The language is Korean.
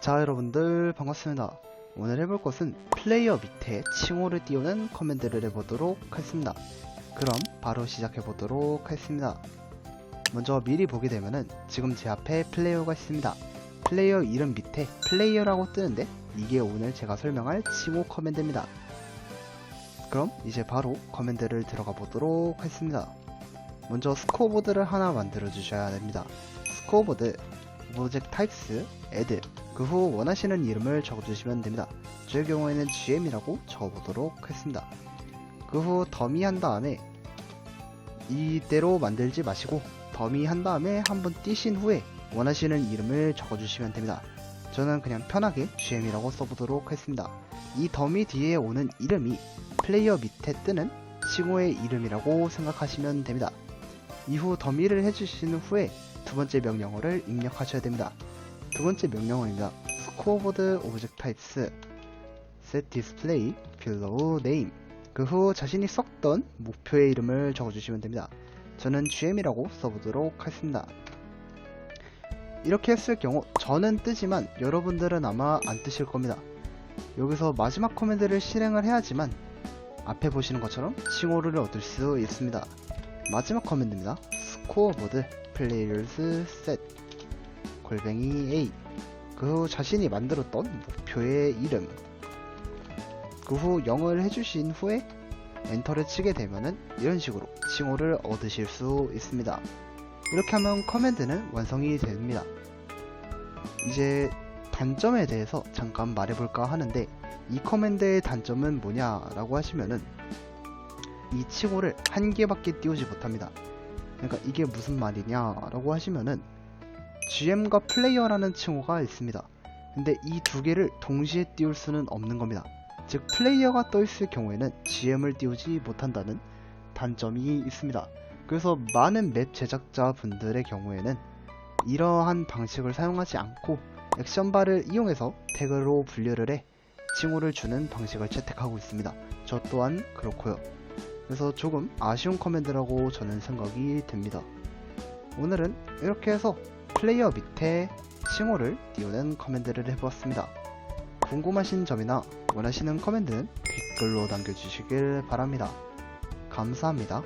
자 여러분들 반갑습니다. 오늘 해볼 것은 플레이어 밑에 칭호를 띄우는 커맨드를 해보도록 하겠습니다. 그럼 바로 시작해보도록 하겠습니다. 먼저 미리 보게 되면은 지금 제 앞에 플레이어가 있습니다. 플레이어 이름 밑에 플레이어라고 뜨는데 이게 오늘 제가 설명할 칭호 커맨드입니다. 그럼 이제 바로 커맨드를 들어가 보도록 하겠습니다. 먼저 스코어보드를 하나 만들어 주셔야 됩니다. 스코어보드 오브젝트 타입스 add 그 후 원하시는 이름을 적어주시면 됩니다. 저의 경우에는 gm이라고 적어보도록 하겠습니다. 그 후 더미 한 다음에 이대로 만들지 마시고 더미 한 다음에 한번 띄신 후에 원하시는 이름을 적어주시면 됩니다. 저는 그냥 편하게 gm이라고 써보도록 하겠습니다. 이 더미 뒤에 오는 이름이 플레이어 밑에 뜨는 칭호의 이름이라고 생각하시면 됩니다. 이후 더미를 해주신 후에 두 번째 명령어를 입력하셔야 됩니다. 두 번째 명령어입니다. 스코어보드 오브젝트 타입스 set display below name 그 후 자신이 썼던 목표의 이름을 적어주시면 됩니다. 저는 gm이라고 써보도록 하겠습니다. 이렇게 했을 경우 저는 뜨지만 여러분들은 아마 안 뜨실 겁니다. 여기서 마지막 코맨드를 실행을 해야지만 앞에 보시는 것처럼 칭호를 얻을 수 있습니다. 마지막 커맨드입니다. 스코어보드 players set 골뱅이 A 그 후 자신이 만들었던 목표의 이름 그 후 0을 해주신 후에 엔터를 치게 되면은 이런 식으로 칭호를 얻으실 수 있습니다. 이렇게 하면 커맨드는 완성이 됩니다. 이제 단점에 대해서 잠깐 말해볼까 하는데 이 커맨드의 단점은 뭐냐라고 하시면은 이 칭호를 한 개밖에 띄우지 못합니다. 그러니까 이게 무슨 말이냐라고 하시면은 GM과 플레이어라는 칭호가 있습니다. 근데 이 두 개를 동시에 띄울 수는 없는 겁니다. 즉 플레이어가 떠 있을 경우에는 GM을 띄우지 못한다는 단점이 있습니다. 그래서 많은 맵 제작자 분들의 경우에는 이러한 방식을 사용하지 않고 액션바를 이용해서 태그로 분류를 해 칭호를 주는 방식을 채택하고 있습니다. 저 또한 그렇고요. 그래서 조금 아쉬운 커맨드라고 저는 생각이 듭니다. 오늘은 이렇게 해서 플레이어 밑에 칭호를 띄우는 커맨드를 해보았습니다. 궁금하신 점이나 원하시는 커맨드는 댓글로 남겨주시길 바랍니다. 감사합니다.